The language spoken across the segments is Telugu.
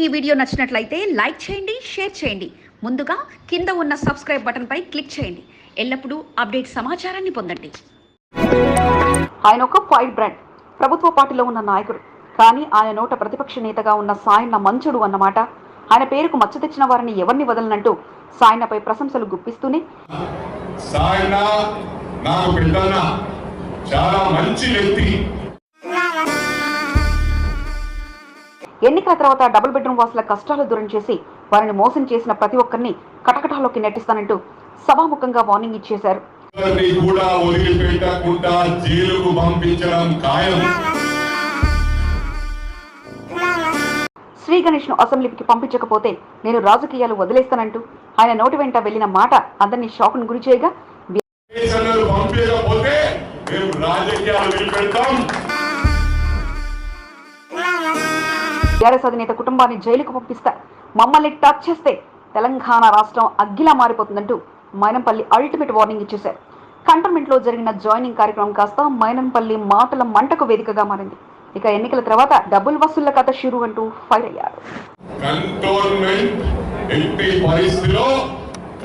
ఈ వీడియో నచ్చినట్లయితే లైక్ చేయండి షేర్ చేయండి. ముందుగా కింద ఉన్న సబ్స్క్రైబ్ బటన్పై క్లిక్ చేయండి. ఎల్లప్పుడూ అప్డేట్ సమాచారాన్ని పొందండి. ఆయన ఒక ఫైర్ బ్రాండ్. ప్రభుత్వ పార్టీలో ఉన్న నాయకుడు. కానీ ఆయన నోట ప్రతిపక్ష నేతగా ఉన్న సాయన్న మంచుడు అన్నమాట. ఆయన పేరుకు మచ్చ తెచ్చిన వారిని ఎవరిని వదలనంటూ సాయన్నపై ప్రశంసలు గుప్పిస్తూనే సాయన నాకు పెద్దన్న చాలా మంచి వ్యక్తి. ఎన్నికల తర్వాత డబుల్ బెడ్రూమ్ వాసుల కష్టాలు దూరం చేసి వారిని మోసం చేసిన ప్రతి ఒక్కరిని కటకటాల్లోకి నెట్టిస్తానంటూ సభాముఖంగా వార్నింగ్ ఇచ్చేశారు. ఎవరిని కూడా వదిలిపెట్టకుండా జైలుకు పంపించడం ఖాయం. శ్రీ గణేష్ను అసెంబ్లీకి పంపించకపోతే నేను రాజకీయాలు వదిలేస్తానంటూ ఆయన నోటి వెంట వెళ్ళిన మాట అందరినీ షాక్ గురి చేయగా టీఆర్ఎస్ అధినేత కుటుంబాన్ని జైలుకు పంపిస్తారు. మమ్మల్ని టచ్ చేస్తే తెలంగాణ రాష్ట్రం అగ్గిలా మారిపోతుందంటూ మైనంపల్లి అల్టిమేట్ వార్నింగ్ ఇచ్చేశారు. కంటోన్మెంట్లో జరిగిన జాయినింగ్ కార్యక్రమం కాస్త మైనంపల్లి మాటల మంటకు వేదికగా మారింది. ఇక ఎన్నికల తర్వాత డబుల్ వసూళ్ళ కథ షురు అంటూ ఫైర్ అయ్యారు. కంటోన్మెంట్ ఎట్టి పరిస్థితిలో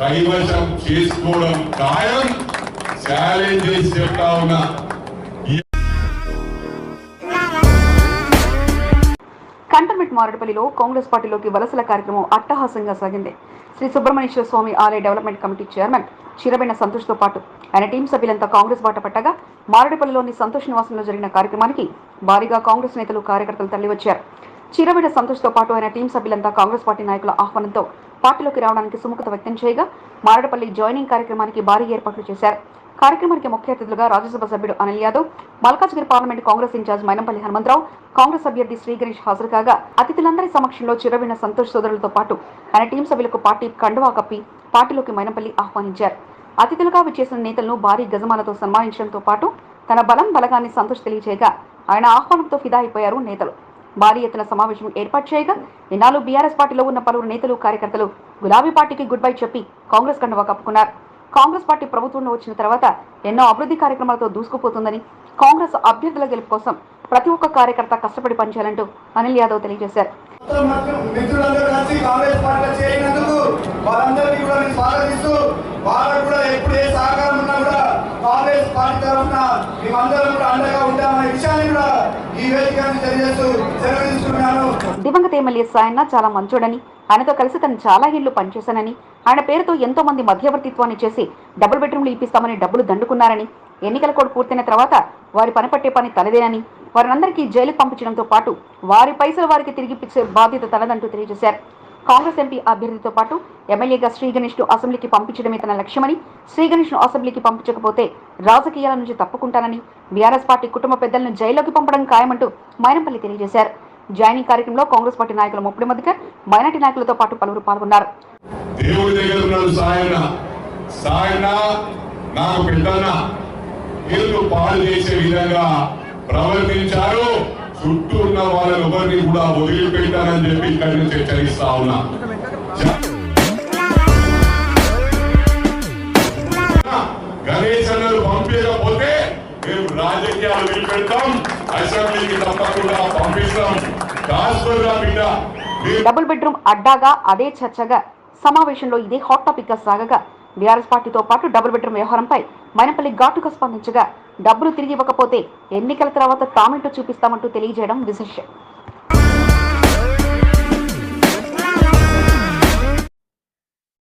కైవశం చేసుకోవడం ఖాయం. చెప్తా ఉన్నా కంటోన్మెంట్ మారడపల్లిలో కాంగ్రెస్ పార్టీలోకి వలసల కార్యక్రమం అట్టహాసంగా సాగింది. శ్రీ సుబ్రహ్మణ్యేశ్వర స్వామి ఆలయ డెవలప్మెంట్ కమిటీ చైర్మన్ చిరబెన్న సంతోష్తో పాటు ఆయన టీం సభ్యులంతా కాంగ్రెస్ బాట పట్టగా మారేడుపల్లిలోని సంతోష్ నివాసంలో జరిగిన కార్యక్రమానికి భారీగా కాంగ్రెస్ నేతలు కార్యకర్తలు తరలివచ్చారు. చిరబెన్న సంతోష్తో పాటు ఆయన టీం సభ్యులంతా కాంగ్రెస్ పార్టీ నాయకుల ఆహ్వానంతో పార్టీలోకి రావడానికి సుముఖత వ్యక్తం చేయగా మారేడుపల్లి జాయినింగ్ కార్యక్రమానికి భారీ ఏర్పాట్లు చేశారు. కార్యక్రమానికి ముఖ్య అతిథులుగా రాజ్యసభ సభ్యుడు అనిల్ యాదవ్ మల్కాజ్గిరి పార్లమెంట్ కాంగ్రెస్ ఇన్ఛార్జ్ మైనంపల్లి హనుమంతరావు కాంగ్రెస్ అభ్యర్థి శ్రీ గణేష్ హాజరు కాగా అతిథులందరి సమక్షంలో చిరవిన సంతోష్ సోదరులతో పాటు ఆయన టీం సభ్యులకు పార్టీ కండువా కప్పి పార్టీలోకి మైనంపల్లి ఆహ్వానించారు. అతిథులుగా విచ్చేసిన నేతలను భారీ గజమాలతో సన్మానించడంతో పాటు తన బలం బలగాన్ని సంతోష్ తెలియజేయగా ఆయన ఆహ్వానంతో ఫిదా అయిపోయారు నేతలు. భారీ ఎత్తున సమావేశం ఏర్పాటు చేయగా ఇన్నాళ్ళు బీఆర్ఎస్ పార్టీలో ఉన్న పలువురు నేతలు కార్యకర్తలు గులాబీ పార్టీకి గుడ్ బై చెప్పి కాంగ్రెస్ కండువా కప్పుకున్నారు. కాంగ్రెస్ పార్టీ ప్రభుత్వంలో వచ్చిన తర్వాత ఎన్నో అభివృద్ధి కార్యక్రమాలతో దూసుకుపోతుందని కాంగ్రెస్ అభ్యర్థుల గెలుపు కోసం ప్రతి ఒక్క కార్యకర్త కష్టపడి పనిచేయాలంటూ అనిల్ యాదవ్ తెలియజేశారు. వాళ్ళందరికీ కూడా నేను స్వాగతిస్తూ వాళ్ళకు కూడా ఎప్పుడు ఏ సహకారం ఉన్నా కూడా కాంగ్రెస్ పార్టీ తరఫున మేమందరం కూడా అండగా ఉంటామనే విషయాన్ని కూడా ఈ వేదిక నుంచి తెలియజేస్తూ సెలవు తీసుకున్నాను దివంగత ఎమ్మెల్యే సాయన్న చాలా మంచోడని ఆయనతో కలిసి తను చాలా ఇళ్ళు పనిచేశానని ఆయన పేరుతో ఎంతో మంది మధ్యవర్తిత్వాన్ని చేసి డబుల్ బెడ్రూమ్లు ఇప్పిస్తామని డబ్బులు దండుకున్నారని ఎన్నికల కోడ్ పూర్తయిన తర్వాత వారి పని పట్టే పని తనదేనని వారినందరికీ జైలుకు పంపించడంతో పాటు వారి పైసలు వారికి తిరిగి ఇప్పించే బాధ్యత తనదంటూ తెలియజేశారు. కాంగ్రెస్ ఎంపీ అభ్యర్థితో పాటు ఎమ్మెల్యేగా శ్రీ ను అసెంబ్లీకి పంపించడమే తన లక్ష్యమని శ్రీగణేష్ను అసెంబ్లీకి పంపించకపోతే రాజకీయాల నుంచి తప్పుకుంటానని బీఆర్ఎస్ పార్టీ కుటుంబ పెద్దలను జైల్లోకి పంపడం ఖాయమంటూ మైనంపల్లి తెలియజేశారు. జాయినింగ్ కార్యక్రమంలో కాంగ్రెస్ పార్టీ నాయకులు ముప్పటి మధ్యకర్ మైనార్టీ నాయకులతో పాటు పలువురు పాల్గొన్నారు. నాకు పాడు చేసే విధంగా ప్రవర్తించారు. చుట్టూ ఉన్న వాళ్ళని ఎవరిని కూడా వదిలిపెట్టానని చెప్పి ఇక్కడి నుంచి హెచ్చరిస్తా ఉన్నా. గణేష్ అన్నలు పంపించకపోతే మేము రాజకీయాలు వదిలిపెడతాం అసెంబ్లీకి తప్పకుండా పంపిస్తాం. ట్రాన్స్ఫర్ బిడ్డ డబుల్ బెడ్రూమ్ అడ్డాగా అదే చర్చగా సమావేశంలో ఇదే హాట్ టాపిక్గా సాగగా. బీఆర్ఎస్ పార్టీతో పాటు డబుల్ బెడ్రూమ్ వ్యవహారంపై మైనపల్లి ఘాటుగా స్పందించగా డబ్బులు తిరిగి ఇవ్వకపోతే ఎన్నికల తర్వాత తామేంటో చూపిస్తామంటూ తెలియజేయడం విశేషం.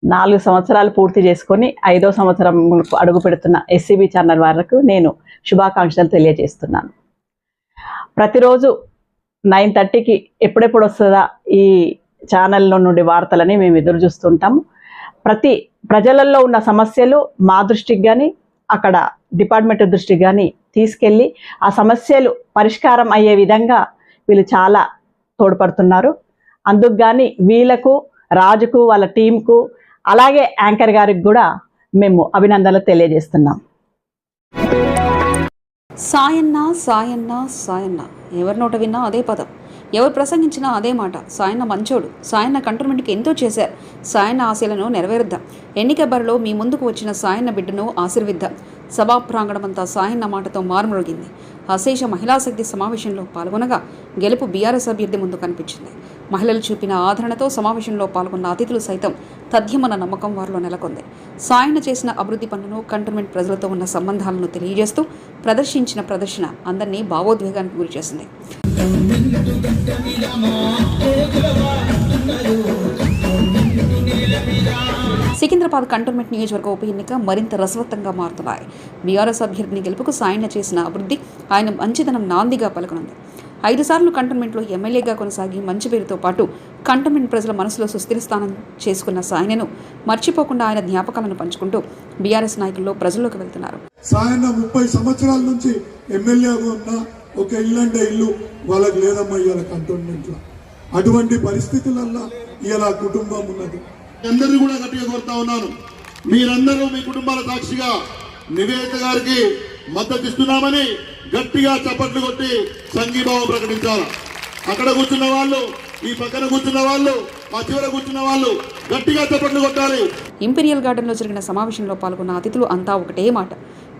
నాలుగు సంవత్సరాలు పూర్తి చేసుకొని ఐదో సంవత్సరం అడుగు పెడుతున్న ఎస్సీబీ ఛానల్ వరకు నేను శుభాకాంక్షలు తెలియజేస్తున్నాను. ప్రతిరోజు నైన్ థర్టీకి ఎప్పుడెప్పుడు వస్తుందా ఈ ఛానల్లో నుండి వార్తలని మేము ఎదురు చూస్తుంటాము. ప్రతి ప్రజలలో ఉన్న సమస్యలు మా దృష్టికి కానీ అక్కడ డిపార్ట్మెంట్ దృష్టికి కానీ తీసుకెళ్ళి ఆ సమస్యలు పరిష్కారం అయ్యే విధంగా వీళ్ళు చాలా తోడ్పడుతున్నారు. అందుకు కానీ వీళ్ళకు రాజుకు వాళ్ళ టీంకు అలాగే యాంకర్ గారికి కూడా మేము అభినందనలు తెలియజేస్తున్నాం. సాయన్న సాయన్న సాయన్న. ఎవరి నోట విన్నా అదే పదం. ఎవరు ప్రసంగించినా అదే మాట. సాయన్న మంచోడు. సాయన్న కంటోన్మెంట్కి ఎంతో చేశారు. సాయన్న ఆశలను నెరవేరుద్దాం. ఎన్నిక బరిలో మీ ముందుకు వచ్చిన సాయన్న బిడ్డను ఆశీర్విద్దాం సభా ప్రాంగణమంతా సాయన్న మాటతో మారుమ్రోగింది అశేష మహిళా శక్తి సమావేశంలో పాల్గొనగా గెలుపు బీఆర్ఎస్ అభ్యర్థి ముందు కనిపించింది. మహిళలు చూపిన ఆదరణతో సమావేశంలో పాల్గొన్న అతిథులు సైతం తథ్యమన్న నమ్మకం వారిలో నెలకొంది. సాయన చేసిన అభివృద్ధి పనులను కంటోన్మెంట్ ప్రజలతో ఉన్న సంబంధాలను తెలియజేస్తూ ప్రదర్శించిన ప్రదర్శన అందరినీ భావోద్వేగానికి గురిచేసింది. సికింద్రాబాద్ కంటోన్మెంట్ నియోజకవర్గ ఉప ఎన్నిక మరింత రసవత్తంగా మారుతున్నాయి. బీఆర్ఎస్ అభ్యర్థిని గెలుపుకు సాయన చేసిన అభివృద్ధి ఆయన మంచిదనం నాందిగా పలకనుంది. ఐదు సార్లు కంటోన్మెంట్లో ఎమ్మెల్యేగా కొనసాగి మంచి పేరుతో పాటు కంటోన్మెంట్ ప్రజల మనసులో సుస్థిర స్థానం చేసుకున్న సాయనను మర్చిపోకుండా ఆయన జ్ఞాపకాలను పంచుకుంటూ బీఆర్ఎస్ నాయకుల్లో ప్రజల్లోకి వెళ్తున్నారు. సాయన ముప్పై సంవత్సరాల నుంచి ఎమ్మెల్యేగా ఉన్న ఒక ఇల్లు అంటే ఇల్లు వాళ్ళకి లేదమ్మా ఇవాళ కంటోన్మెంట్లో అటువంటి పరిస్థితులల్లో ఇవాళ ఆ కుటుంబం ఉన్నది. అందరినీ కూడా గట్టిగా కోరుతా ఉన్నాను. మీరందరూ మీ కుటుంబాల సాక్షిగా నివేదిత గారికి మద్దతు ఇస్తున్నామని గట్టిగా చప్పట్లు కొట్టి సంఘీభావం ప్రకటించాలి. అక్కడ కూర్చున్న వాళ్ళు ఈ పక్కన కూర్చున్న వాళ్ళు ఆ చివర కూర్చున్న వాళ్ళు గట్టిగా చప్పట్లు కొట్టాలి. ఇంపీరియల్ గార్డెన్లో జరిగిన సమావేశంలో పాల్గొన్న అతిథులు అంతా ఒకటే మాట.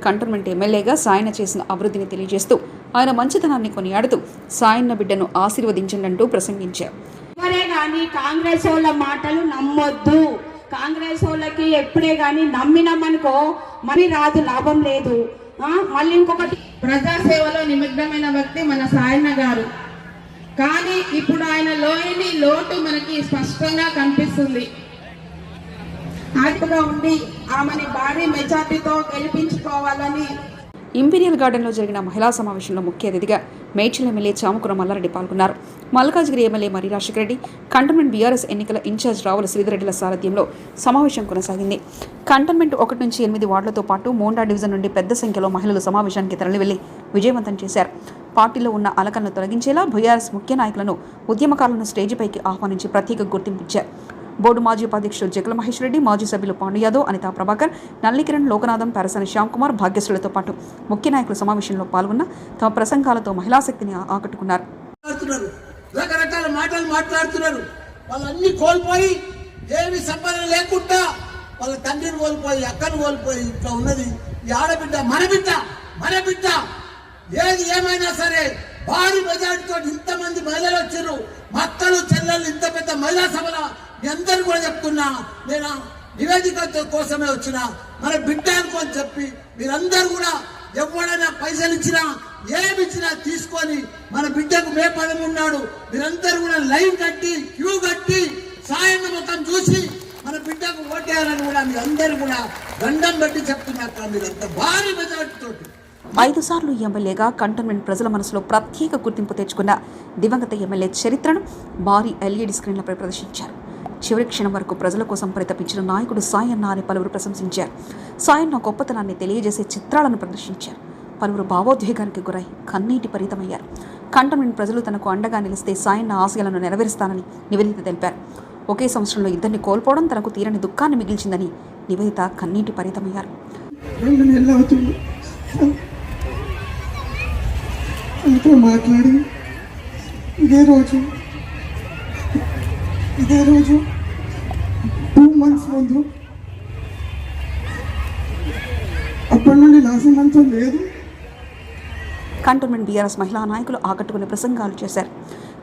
కంటోన్మెంట్ ఎమ్మెల్యేగా సాయన చేసిన అభివృద్ధిని తెలియజేస్తూ ఆయన మంచితనాన్ని కొనియాడుతూ సాయన్న బిడ్డను ఆశీర్వదించండంటూ ప్రసంగించారు. ఎవరే కానీ కాంగ్రెస్ వాళ్ళ మాటలు నమ్మొద్దు. కాంగ్రెస్ వాళ్ళకి ఎప్పుడే కానీ నమ్మినామనుకో మరి రాదు లాభం లేదు. ఆ, మళ్ళీ ఇంకొకటి. ప్రజాసేవలో నిమగ్నమైన వ్యక్తి మన సాయన్న గారు. కానీ ఇప్పుడు ఆయన లోయని లోటు మనకి స్పష్టంగా కనిపిస్తుంది. ఆటగా ఉండి ఆమెని భారీ మెజార్టీతో గెలిపించుకోవాలని ఇంపీరియల్ గార్డెన్లో జరిగిన మహిళా సమావేశంలో ముఖ్య అతిథిగా మేడ్చల్ ఎమ్మెల్యే చామకుర మల్లారెడ్డి పాల్గొన్నారు. Malkajgiri MLA Marri Rajasekhara Reddy cantonment BRS ఎన్నికల ఇన్ఛార్జ్ రావుల శ్రీధరెడ్డిల సారథ్యంలో సమావేశం కొనసాగింది. కంటోన్మెంట్ ఒకటి నుంచి ఎనిమిది వార్డులతో పాటు మోండా డివిజన్ నుండి పెద్ద సంఖ్యలో మహిళలు సమావేశానికి తరలివెళ్ళి విజయవంతం చేశారు. పార్టీలో ఉన్న అలకలను తొలగించేలా బీఆర్ఎస్ ముఖ్య నాయకులను ఉద్యమకారులను స్టేజిపైకి ఆహ్వానించి ప్రత్యేక గుర్తింపిచ్చారు బోర్డు మాజీ ఉపాధ్యక్షులు జగల మహేష్ రెడ్డి మాజీ సభ్యులు పాండు యాదవ్ అనితా ప్రభాకర్ నల్లికిరణ్ లోకనాథం పెరసని శ్యామ్ కుమార్ భాగ్యశ్రులతో పాటు ముఖ్య నాయకులు సమావేశంలో పాల్గొన్న తమ ప్రసంగాలతో మహిళా శక్తిని ఆకట్టుకున్నారు రకరకాల మాటలు మాట్లాడుతున్నారు. వాళ్ళన్నీ కోల్పోయి ఏమి సంపాదన లేకుండా వాళ్ళ తండ్రిని కోల్పోయి అక్కను కోల్పోయి ఇట్లా ఉన్నది. ఈ ఆడబిడ్డ మన బిడ్డ మన బిడ్డ. ఏది ఏమైనా సరే భారీ మెజార్టీతో ఇంతమంది మహిళలు వచ్చారు మక్కలు చెల్లెలు ఇంత పెద్ద మహిళా సభల ఎందరు అందరూ కూడా చెప్తున్నా నేను నివేదిక కోసమే వచ్చిన మన బిడ్డ అని చెప్పి మీరందరూ కూడా ఎవడైనా పైసలు ఇచ్చినా ఏమి ఇచ్చినా తీసుకొని మన బిడ్డకు మే పదం ఉన్నాడు. మీరందరూ కూడా లైన్ కట్టి క్యూ కట్టి సాయం మొత్తం చూసి మన బిడ్డకు ఓటేయాలని కూడా మీరందరూ కూడా దండం పెట్టి చెప్తున్నారు మీరంతా. భారీ మెజార్టీ తోటి. ఐదు సార్లు ఎమ్మెల్యేగా కంటోన్మెంట్ ప్రజల మనసులో ప్రత్యేక గుర్తింపు తెచ్చుకున్న దివంగత ఎమ్మెల్యే చరిత్రను భారీ ఎల్ఈడి స్క్రీన్లపై ప్రదర్శించారు. చివరి క్షణం వరకు ప్రజల కోసం పరితపించిన నాయకుడు సాయన్న అని పలువురు ప్రశంసించారు. సాయన్న గొప్పతనాన్ని తెలియజేసే చిత్రాలను ప్రదర్శించారు. పలువురు భావోద్వేగానికి గురై కన్నీటి పరితమయ్యారు కంటోన్మెంట్ ప్రజలు తనకు అండగా నిలిస్తే సాయన్న ఆశయాలను నెరవేరుస్తానని నివేదిత తెలిపారు. ఒకే సంవత్సరంలో ఇద్దరిని కోల్పోవడం తనకు తీరని దుఃఖాన్ని మిగిల్చిందని నివేదిత కన్నీటి పరితమయ్యారు రెండు మాట్లాడి ఇదే రోజు ఇదే రోజు టూ మంత్స్ ముందు అప్పటి నుండి లాసినంత లేదు. కంటోన్మెంట్ బీఆర్ఎస్ మహిళా నాయకులు ఆకట్టుకునే ప్రసంగాలు చేశారు.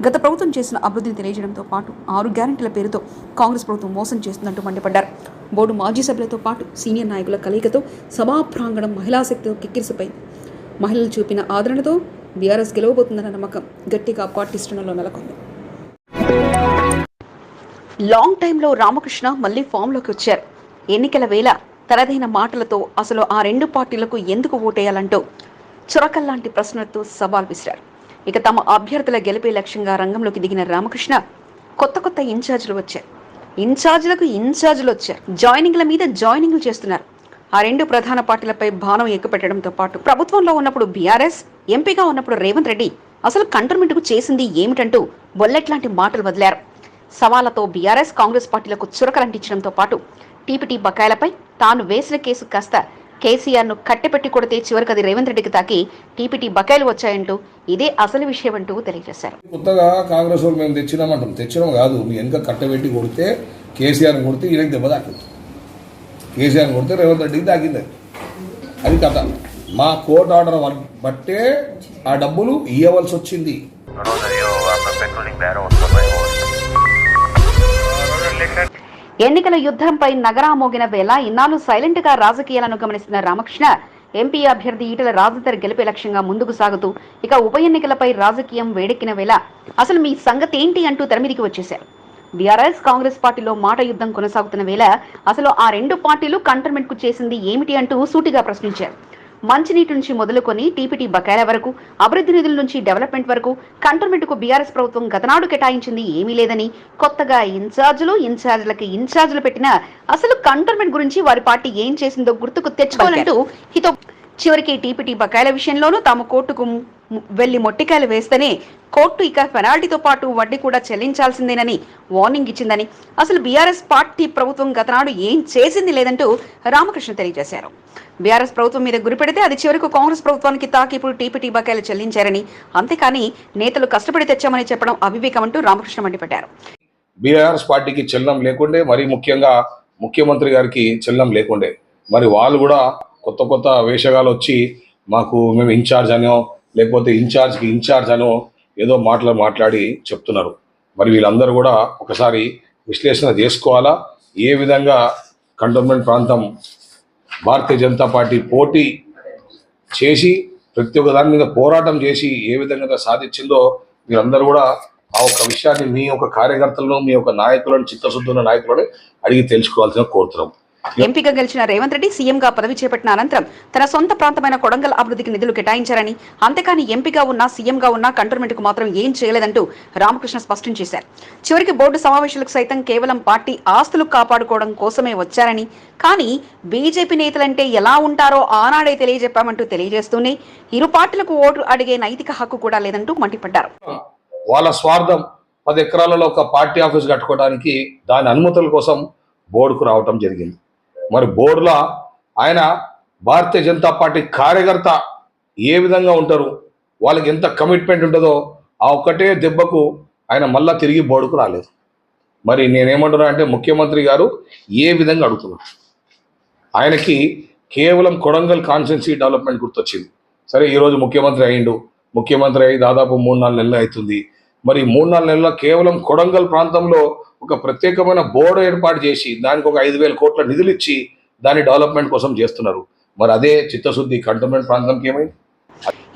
గత ప్రభుత్వం చేసిన అభివృద్ధిని తెలియజేయడంతో పాటు ఆరు గ్యారంటీల పేరుతో కాంగ్రెస్ ప్రభుత్వం మోసం చేస్తుందంటూ మండిపడ్డారు. బోర్డు మాజీ సభ్యులతో పాటు సీనియర్ నాయకుల కలయికతో సభా ప్రాంగణం మహిళా శక్తితో కిక్కిరిసిపోయింది. మహిళలు చూపిన ఆదరణతో బీఆర్ఎస్ గెలవబోతుందన్న నమ్మకం గట్టిగా పార్టీ శ్రేణుల్లో నెలకొంది. లాంగ్ టైంలో రామకృష్ణ మళ్ళీ ఫామ్లోకి వచ్చారు. ఎన్నికల వేళ తనదైన మాటలతో అసలు ఆ రెండు పార్టీలకు ఎందుకు ఓటేయాలంటూ చురకల్లాంటి ప్రశ్నలతో సవాల్ విసిరారు. ఇక తమ అభ్యర్థుల గెలిపే లక్ష్యంగా రంగంలోకి దిగిన రామకృష్ణ కొత్త కొత్త ఇన్ఛార్జీలు వచ్చారు. ఇన్ఛార్జీలకు ఇన్ఛార్జీలు వచ్చారు. జాయినింగ్ల మీద జాయినింగ్లు చేస్తున్నారు. ఆ రెండు ప్రధాన పార్టీలపై భానం ఎక్కుపెట్టడంతో పాటు ప్రభుత్వంలో ఉన్నప్పుడు బీఆర్ఎస్ ఎంపీగా ఉన్నప్పుడు రేవంత్ రెడ్డి అసలు కంటర్మెంట్కు చేసింది ఏమిటంటూ బొల్లెట్లాంటి మాటలు వదిలారు. సవాళ్ళతో బీఆర్ఎస్ కాంగ్రెస్ పార్టీలకు చురకలంటించడంతో పాటు టీపీటీ బకాయిలపై తాను వేసిన కేసు కాస్త కేసీఆర్ను కట్టెపెట్టి కొడితే చివరికి అది రేవంత్ రెడ్డికి తాకి టీపీటీ బకాయిలు వచ్చాయంటూ ఇదే అసలు విషయం అంటూ తెలియజేశారు. కొత్తగా కాంగ్రెస్ వాళ్ళు మేము తెచ్చినామంటాం. తెచ్చినాం కాదు మీ వెనక కట్టబెట్టి కొడితే కేసీఆర్ని కొడితే ఈయనకి దెబ్బ తాకింది. కేసీఆర్ని కొడితే రేవంత్ రెడ్డికి తాకింది. అది కథ. మా కోర్టు ఆర్డర్ బట్టే ఆ డబ్బులు ఇవ్వవలసి వచ్చింది ఎన్నికల యుద్ధంపై నగరా మోగిన వేళ ఇన్నాళ్ళు సైలెంట్గా రాజకీయాలను గమనిస్తున్న రామకృష్ణ ఎంపీ అభ్యర్థి ఈటల రాజేందర్ గెలిపే లక్ష్యంగా ముందుకు సాగుతూ ఇక ఉప ఎన్నికలపై రాజకీయం వేడెక్కిన వేళ అసలు మీ సంగతి ఏంటి అంటూ తెరమిదికి వచ్చేశారు. బీఆర్ఎస్ కాంగ్రెస్ పార్టీలో మాట యుద్ధం కొనసాగుతున్న వేళ అసలు ఆ రెండు పార్టీలు కంటర్మెంట్కు చేసింది ఏమిటి అంటూ సూటిగా ప్రశ్నించారు. మంచినీటి నుంచి మొదలుకొని టీపీటీ బకాయిల వరకు అభివృద్ధి నిధుల నుంచి డెవలప్మెంట్ వరకు కంటోన్మెంట్కు బీఆర్ఎస్ ప్రభుత్వం గతనాడు కేటాయించింది ఏమీ లేదని కొత్తగా ఇన్ఛార్జీలు ఇన్ఛార్జీలకి ఇన్ఛార్జీలు పెట్టిన అసలు కంటోన్మెంట్ గురించి వారి పార్టీ ఏం చేసిందో గుర్తుకు తెచ్చుకోవాలంటూ హితో చివరికి టీపీటీ బకాయిల విషయంలోనూ తాము కోర్టుకు వెళ్ళి మొట్టికాయలు వేస్తేనే కోర్టు ఇక పెనాల్టీతో పాటు వడ్డీ కూడా చెల్లించాల్సిందేనని వార్నింగ్ ఇచ్చిందని. అసలు బీఆర్ఎస్ పార్టీ ప్రభుత్వం గతనాడు ఏం చేసింది లేదంటూ రామకృష్ణ తెలియజేశారు. బీఆర్ఎస్ ప్రభుత్వం మీద గురిపెడితే అది చివరకు కాంగ్రెస్ ప్రభుత్వానికి తాకి ఇప్పుడు టీపీటీ బకాయిలు చెల్లించారని. అంతేకాని నేతలు కష్టపడి తెచ్చామని చెప్పడం అవివేకమంటూ రామకృష్ణ మండిపడ్డారు. బీఆర్ఎస్ పార్టీకి చెల్లం లేకుండే మరి ముఖ్యంగా ముఖ్యమంత్రి గారికి చెల్లం లేకుండే. మరి వాళ్ళు కూడా కొత్త కొత్త వేషగాలు వచ్చి మాకు మేము ఇన్ఛార్జ్ అనో లేకపోతే ఇన్ఛార్జ్కి ఇన్ఛార్జ్ అనో ఏదో మాటలు మాట్లాడి చెప్తున్నారు. మరి వీళ్ళందరూ కూడా ఒకసారి విశ్లేషణ చేసుకోవాలా? ఏ విధంగా కంటోన్మెంట్ ప్రాంతం భారతీయ జనతా పార్టీ పోటీ చేసి ప్రతి ఒక్క దాని మీద పోరాటం చేసి ఏ విధంగా సాధించిందో మీరందరూ కూడా ఆ ఒక్క విషయాన్ని మీ యొక్క కార్యకర్తలను మీ యొక్క నాయకులను చిత్తశుద్ధి నాయకులను అడిగి తెలుసుకోవాల్సిన కోరుతున్నాం. ఎంపీగా గెలిచిన రేవంత్ రెడ్డి సీఎంగా పదవి చేపట్టిన అనంతరం తన సొంత ప్రాంతమైన కొడంగల్ అభివృద్ధికి నిధులు కేటాయించారని అంతేకాని ఎంపీగా ఉన్నా సీఎంగా ఉన్నా కంటోన్మెంట్కు మాత్రం ఏం చేయలేదంటూ రామకృష్ణ స్పష్టం చేశారు. చివరికి బోర్డు సమావేశాలకు సైతం కేవలం పార్టీ ఆస్తులు కాపాడుకోవడం కోసమే వచ్చారని కానీ బీజేపీ నేతలంటే ఎలా ఉంటారో ఆనాడే తెలియజెప్పామంటూ తెలియజేస్తూనే ఇరు పార్టీలకు ఓటు అడిగే నైతిక హక్కు కూడా లేదంటూ మండిపడ్డారు. వాళ్ళ స్వార్థం పది ఎకరాలలో ఒక పార్టీ ఆఫీస్ కట్టుకోవడానికి దాని అనుమతుల కోసం బోర్డుకు రావటం జరిగింది. మరి బోర్డులో ఆయన భారతీయ జనతా పార్టీ కార్యకర్త ఏ విధంగా ఉంటారు వాళ్ళకి ఎంత కమిట్మెంట్ ఉంటుందో ఆ ఒక్కటే దెబ్బకు ఆయన మళ్ళా తిరిగి బోర్డుకు రాలేదు. మరి నేనేమంటున్నా అంటే ముఖ్యమంత్రి గారు ఏ విధంగా అడుగుతున్నారు? ఆయనకి కేవలం కొడంగల్ కాన్స్టెన్సీ డెవలప్మెంట్ గుర్తొచ్చింది. సరే ఈరోజు ముఖ్యమంత్రి అయిండు ముఖ్యమంత్రి అయి దాదాపు మూడు నాలుగు నెలలు అవుతుంది. మరి మూడు నాలుగు నెలల్లో కేవలం కొడంగల్ ప్రాంతంలో ఒక ప్రత్యేకమైన బోర్డు ఏర్పాటు చేసి దానికి ఒక ఐదు వేల కోట్ల నిధులు ఇచ్చి దాని డెవలప్మెంట్ కోసం చేస్తున్నారు. మరి అదే చిత్తశుద్ధి కంటోన్మెంట్ ప్రాంతంకి ఏమైంది?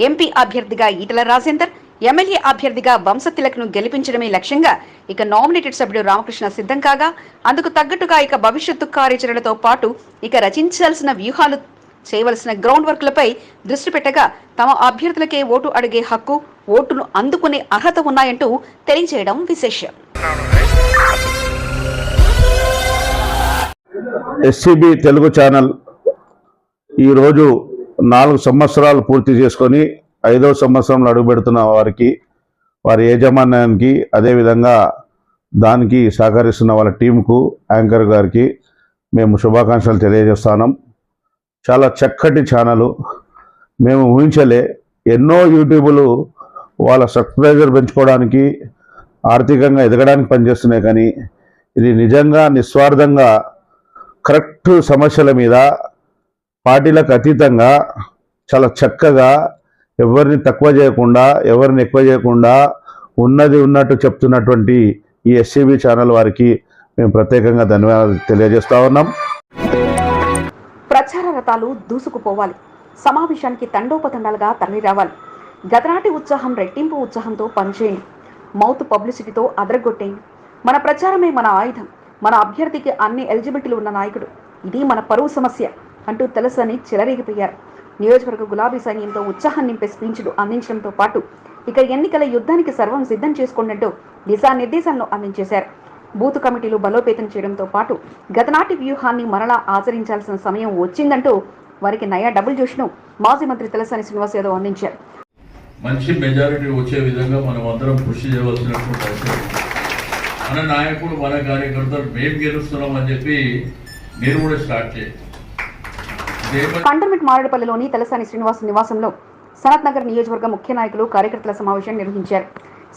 ఎంపీ అభ్యర్థిగా ఈటల రాజేందర్ ఎమ్మెల్యే అభ్యర్థిగా వంశతిలక్ను గెలిపించడమే లక్ష్యంగా ఇక నామినేటెడ్ సభ్యుడు రామకృష్ణ సిద్ధం కాగా అందుకు తగ్గట్టుగా ఇక భవిష్యత్తు కార్యాచరణతో పాటు ఇక రచించాల్సిన వ్యూహాలు చేయవలసిన గ్రౌండ్ వర్క్లపై దృష్టి పెట్టగా తమ అభ్యర్థులకే ఓటు అడిగే హక్కు ఓటును అందుకునే అర్హత ఉన్నాయంటూ తెలియజేయడం విశేషం. ఎస్సీబీ తెలుగు ఛానల్ ఈరోజు నాలుగు సంవత్సరాలు పూర్తి చేసుకొని ఐదవ సంవత్సరంలో అడుగుపెడుతున్న వారికి వారి యాజమాన్యానికి అదేవిధంగా దానికి సహకరిస్తున్న వాళ్ళ టీంకు యాంకర్ గారికి మేము శుభాకాంక్షలు తెలియజేస్తున్నాం. చాలా చక్కటి ఛానల్. మేము ఊహించలే ఎన్నో యూట్యూబులు వాళ్ళ సబ్స్క్రైబర్ పెంచుకోవడానికి ఆర్థికంగా ఎదగడానికి పనిచేస్తున్నాయి. కానీ ఇది నిజంగా నిస్వార్థంగా కరెక్ట్ సమస్యల మీద పార్టీలకు అతీతంగా చాలా చక్కగా ఎవరిని తక్కువ చేయకుండా ఎవరిని ఎక్కువ చేయకుండా ఉన్నది ఉన్నట్టు చెప్తున్నటువంటి ఈ ఎస్సీబీ ఛానల్ వారికి మేము ప్రత్యేకంగా ధన్యవాదాలు తెలియజేస్తా ఉన్నాం. ప్రచార రథాలు దూసుకుపోవాలి. సమావేశానికి తండోపతండాలుగా తరలి రావాలి గతనాటి ఉత్సాహం రెట్టింపు ఉత్సాహంతో పనిచేయండి మౌత్ పబ్లిసిటీతో అదరగొట్టేయండి మన ప్రచారమే మన ఆయుధం మన అభ్యర్థికి అన్ని ఎలిజిబిలిటీలు ఉన్న నాయకుడు. ఇది మన పరువు సమస్య అంటూ తెలుసని చెలరేగిపోయారు. నియోజకవర్గ గులాబీ సైన్యంతో ఉత్సాహం నింపే స్పీచ్లు అందించడంతో పాటు ఇక ఎన్నికల యుద్ధానికి సర్వం సిద్ధం చేసుకోండంటూ దిశానిర్దేశాలను అందించేశారు. బూత్ కమిటీలు బలోపేతం చేయడంతో పాటు గతనాటి వ్యూహాన్ని మరలా ఆచరించాల్సిన సమయం వచ్చిందంటూ వారికి నయా డబుల్ జోష్ను మాజీ మంత్రి తలసాని శ్రీనివాస్ యాదవ్ అందించారు. మంచి మెజారిటీ వచ్చే విధంగా మనం అందరం కృషి చేయవలసినటువంటి అవసరం మన నాయకుడు మన కార్యకర్తలు మేము గెలుస్తున్నాం అని చెప్పి మీరు కూడా స్టార్ట్ చేయండి ఇదేమో మారేడుపల్లిలోని తలసాని శ్రీనివాస్ నివాసంలో సనత్ నగర్ నియోజకవర్గ ముఖ్య నాయకులు కార్యకర్తల సమావేశం నిర్వహించారు.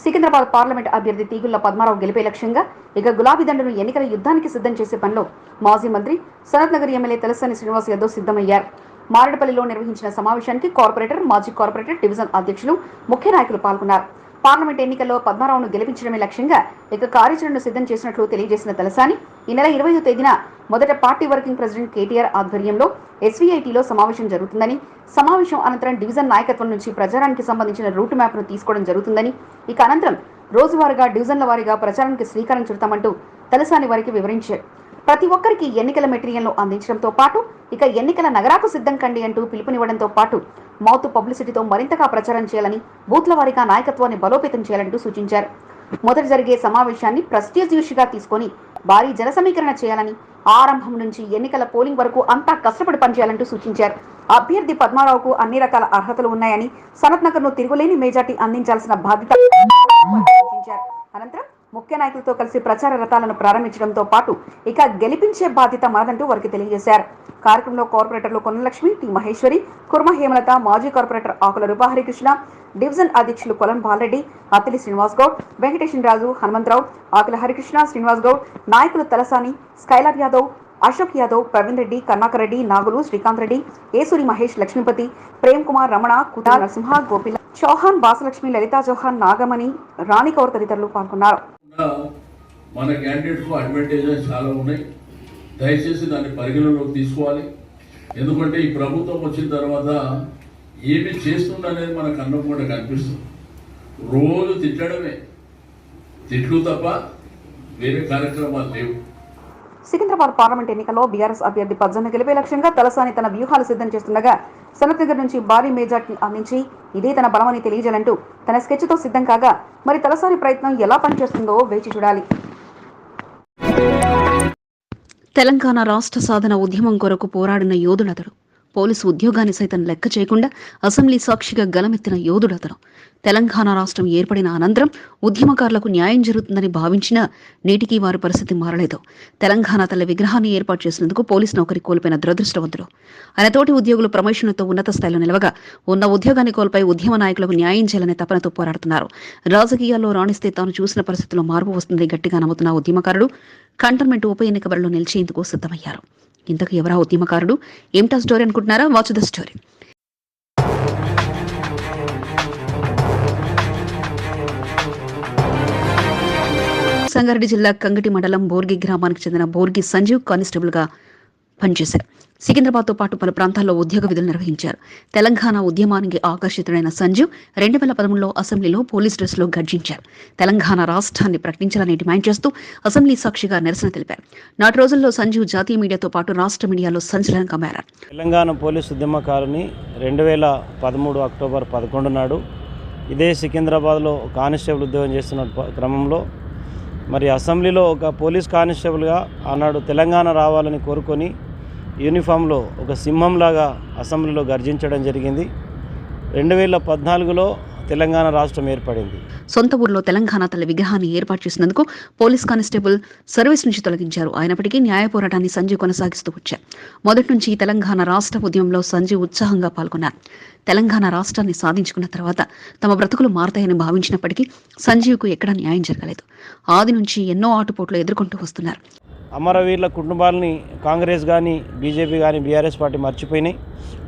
సికింద్రాబాద్ పార్లమెంట్ అభ్యర్థి తీగుళ్ళ పద్మారావు గెలిపే లక్ష్యంగా ఇక గులాబీ దండను ఎన్నికల యుద్ధానికి సిద్ధం చేసే పనిలో మాజీ మంత్రి సనత్ నగర్ ఎమ్మెల్యే తలసాని శ్రీనివాస్ యాదవ్ సిద్ధమయ్యారు. మారేడుపల్లిలో నిర్వహించిన సమావేశానికి కార్పొరేటర్ మాజీ కార్పొరేటర్ డివిజన్ అధ్యక్షులు ముఖ్య నాయకులు పాల్గొన్నారు. పార్లమెంట్ ఎన్నికల్లో పద్మారావును గెలిపించడమే లక్ష్యంగా ఇక కార్యాచరణను సిద్ధం చేసినట్లు తెలియజేసిన తలసాని ఈ నెల ఇరవయో తేదీన మొదట పార్టీ వర్కింగ్ ప్రెసిడెంట్ కేటీఆర్ ఆధ్వర్యంలో ఎస్వీఐటీలో సమావేశం జరుగుతుందని సమావేశం అనంతరం డివిజన్ నాయకత్వం నుంచి ప్రచారానికి సంబంధించిన రూట్ మ్యాప్ను తీసుకోవడం జరుగుతుందని ఇక అనంతరం రోజువారీగా డివిజన్ల వారీగా ప్రచారానికి శ్రీకారం చుడతామంటూ తలసాని వారికి వివరించారు. ప్రతి ఒక్కరికి ఎన్నికల మెటీరియల్ను అందించడంతో పాటు ఇక ఎన్నికల నగరాకు సిద్ధం కండి అంటూ పిలుపునివ్వడంతో పాటు మౌత్ పబ్లిసిటీతో మరింతగా ప్రచారం చేయాలని బూత్ల వారిగా నాయకత్వాన్ని బలోపేతం చేయాలంటూ సూచించారు. మొదట జరిగే సమావేశాన్ని ప్రెస్టీజియస్గా తీసుకొని భారీ జన సమీకరణ చేయాలని ఆరంభం నుంచి ఎన్నికల పోలింగ్ వరకు అంతా కష్టపడి పనిచేయాలంటూ సూచించారు. అభ్యర్థి పద్మారావుకు అన్ని రకాల అర్హతలు ఉన్నాయని సనత్నగర్ను ను తిరుగులేని మేజార్టీ అందించాల్సిన బాధ్యత సూచించారు. అనంతరం ముఖ్య నాయకులతో కలిసి ప్రచార రథాలను ప్రారంభించడంతో పాటు ఇక గెలిపించే బాధ్యత మనదంటూ వారికి తెలియజేశారు. కార్యక్రమంలో కార్పొరేటర్లు కొనలక్ష్మి టి. మహేశ్వరి కుర్మ హేమలత మాజీ కార్పొరేటర్ ఆకుల రూపహరికృష్ణ డివిజన్ అధ్యక్షులు కొలం బాలరెడ్డి అత్తిలి శ్రీనివాస్ గౌడ్ వెంకటేశ్వర రాజు హనుమంతరావు ఆకుల హరికృష్ణ శ్రీనివాస్ గౌడ్ నాయకులు తలసాని స్కైలాబ్ యాదవ్ అశోక్ యాదవ్ ప్రవీణ్ రెడ్డి కర్ణాకర్ రెడ్డి నాగులు శ్రీకాంత్ రెడ్డి ఏసూరి మహేష్ లక్ష్మీపతి ప్రేమ్ కుమార్ రమణ కుటా నరసింహ గోపిల చౌహాన్ బాసలక్ష్మి లలితా చౌహాన్ నాగమణి రాణి కౌర్ తదితరులు పాల్గొన్నారు. మన క్యాండిడేట్కు అడ్వాంటేజెస్ చాలా ఉన్నాయి. దయచేసి దాన్ని పరిగణలోకి తీసుకోవాలి. ఎందుకంటే ఈ ప్రభుత్వం వచ్చిన తర్వాత ఏమి చేస్తుందనేది మన కన్నం కూడా కనిపిస్తుంది. రోజు తిట్టడమే. తిట్లు తప్ప వేరే కార్యక్రమాలు లేవు. సికింద్రాబాద్ పార్లమెంట్ ఎన్నికల్లో బీఆర్ఎస్ అభ్యర్థి పద్దెనిమిది గెలిపే లక్ష్యంగా తలసాని తన వ్యూహాలు సిద్ధం చేస్తుండగా సనత్ దగ్గర నుంచి భారీ మేజార్టీ అందించి ఇదే తన బలమని తెలియజేయాలంటూ తన స్కెచ్తో సిద్ధం కాగా మరి తలసాని ప్రయత్నం ఎలా పనిచేస్తుందో వేచి చూడాలి. తెలంగాణ రాష్ట్ర సాధన ఉద్యమం కొరకు పోరాడిన యోధుడతడు. పోలీసు ఉద్యోగాన్ని సైతం లెక్క చేయకుండా అసెంబ్లీ సాక్షిగా గలమెత్తిన యోధుడతను. తెలంగాణ రాష్ట్రం ఏర్పడిన అనంతరం ఉద్యమకారులకు న్యాయం జరుగుతుందని భావించినా నేటికి వారి పరిస్థితి మారలేదు. తెలంగాణ తల్లి విగ్రహాన్ని ఏర్పాటు చేసినందుకు పోలీసు నౌకరి కోల్పోయిన దురదృష్టవంతుడు ఆయన తోటి ఉద్యోగులు ప్రమోషన్లతో ఉన్నత స్థాయిలో నిలవగా ఉన్న ఉద్యోగాన్ని కోల్పై ఉద్యమ నాయకులకు న్యాయం చేయాలనే తపనతో పోరాడుతున్నారు. రాజకీయాల్లో రాణిస్తే తాను చూసిన పరిస్థితుల్లో మార్పు వస్తుందని గట్టిగా నమ్ముతున్న ఉద్యమకారుడు కంటర్మెంట్ ఉప ఎన్నిక బరిలో నిలిచేందుకు సిద్ధమయ్యారు. ఇంతకు ఎవరా ఉద్యమకారుడు? ఏమిటా స్టోరీ అనుకుంటున్నారా? Watch the story. సంగారెడ్డి జిల్లా కంగటి మండలం బోర్గి గ్రామానికి చెందిన బోర్గి సంజీవ్ కానిస్టేబుల్గా పనిచేశారు. సికింద్రాబాద్తో పాటు పలు ప్రాంతాల్లో ఉద్యోగ విధులు నిర్వహించారు. తెలంగాణ ఉద్యమానికి ఆకర్షితుడైన సంజీవ్ రెండు వేల పదమూడులో అసెంబ్లీలో పోలీస్ డ్రెస్లో గర్జించారు. తెలంగాణ రాష్ట్రాన్ని ప్రకటించాలని డిమాండ్ చేస్తూ అసెంబ్లీ సాక్షిగా నిరసన తెలిపారు. నాటి రోజుల్లో సంజీవ్ జాతీయ మీడియాతో పాటు రాష్ట్ర మీడియాలో సంచలనం కమ్మారు తెలంగాణ పోలీసు ఉద్యమకారుని రెండు వేల పదమూడు అక్టోబర్ పదకొండు నాడు ఇదే సికింద్రాబాద్లో కానిస్టేబుల్ ఉద్యోగం చేస్తున్న క్రమంలో మరి అసెంబ్లీలో ఒక పోలీస్ కానిస్టేబుల్గా ఆనాడు తెలంగాణ రావాలని కోరుకొని యూనిఫామ్లో ఒక సింహంలాగా అసెంబ్లీలో గర్జించడం జరిగింది. రెండు వేల పద్నాలుగులో తెలంగాణ రాష్ట్రం ఏర్పడింది. సొంత ఊర్లో తెలంగాణ తల్లి విగ్రహాన్ని ఏర్పాటు చేసినందుకు పోలీస్ కానిస్టేబుల్ సర్వీస్ నుంచి తొలగించారు. అయినప్పటికీ న్యాయ పోరాటాన్ని సంజీవ్ కొనసాగిస్తూ వచ్చారు. మొదటి నుంచి తెలంగాణ రాష్ట్ర ఉద్యమంలో సంజీవ్ ఉత్సాహంగా పాల్గొన్నారు. తెలంగాణ రాష్ట్రాన్ని సాధించుకున్న తర్వాత తమ బ్రతుకులు మారతాయని భావించినప్పటికీ సంజీవ్కు ఎక్కడా న్యాయం జరగలేదు. ఆది నుంచి ఎన్నో ఆటుపోట్లు ఎదుర్కొంటూ వస్తున్నారు. అమరవీరుల కుటుంబాలని కాంగ్రెస్ కానీ బీజేపీ కానీ బీఆర్ఎస్ పార్టీ మర్చిపోయినాయి.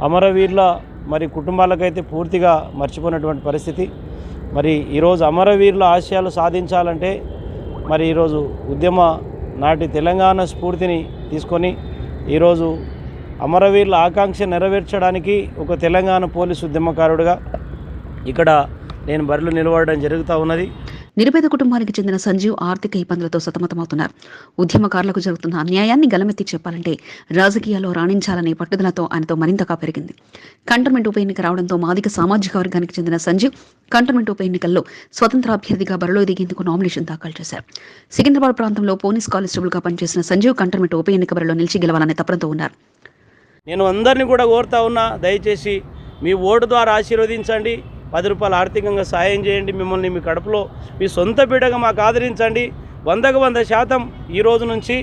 అమరవీరుల మరి కుటుంబాలకైతే పూర్తిగా మర్చిపోయినటువంటి పరిస్థితి. మరి ఈరోజు అమరవీరుల ఆశయాలు సాధించాలంటే మరి ఈరోజు ఉద్యమ నాటి తెలంగాణ స్ఫూర్తిని తీసుకొని ఈరోజు అమరవీరుల ఆకాంక్ష నెరవేర్చడానికి ఒక తెలంగాణ పోలీసు ఉద్యమకారుడిగా ఇక్కడ నేను బరిలో నిలబడడం జరుగుతూ ఉన్నది. నిరుపేద కుటుంబానికి చెందిన సంజీవ్ ఆర్థిక ఇబ్బందులతో సతమతమవుతున్నారు. ఉద్యమకారులకు జరుగుతున్న అన్యాయాన్ని గలమెత్తి చెప్పాలంటే రాజకీయాల్లో రాణించాలనే పట్టుదలతో ఆయనతో మరింతగా పెరిగింది. కంటోన్మెంట్ ఉప ఎన్నిక రావడంతో మాదిక సామాజిక వర్గానికి చెందిన సంజీవ్ కంటోన్మెంట్ ఉప ఎన్నికల్లో స్వతంత్ర అభ్యర్థిగా బరిలో దిగేందుకు నామినేషన్ దాఖలు చేశారు. సికింద్రాబాద్ ప్రాంతంలో పోలీస్ కానిస్టేబుల్గా పనిచేసిన సంజీవ్ కంటోన్మెంట్ ఉప ఎన్నిక బరిలో నిలిచి గెలవాలనే తపనతో ఉన్నారు. నేను అందరినీ కూడా కోరుతా ఉన్నా దయచేసి మీ ఓటు ద్వారా ఆశీర్వదించండి. పది రూపాయలు ఆర్థికంగా సాయం చేయండి మిమ్మల్ని మీ కడుపులో. మీ సొంత బిడ్డగా మాకు ఆదరించండి. వందకు వంద శాతం ఈ రోజు నుంచి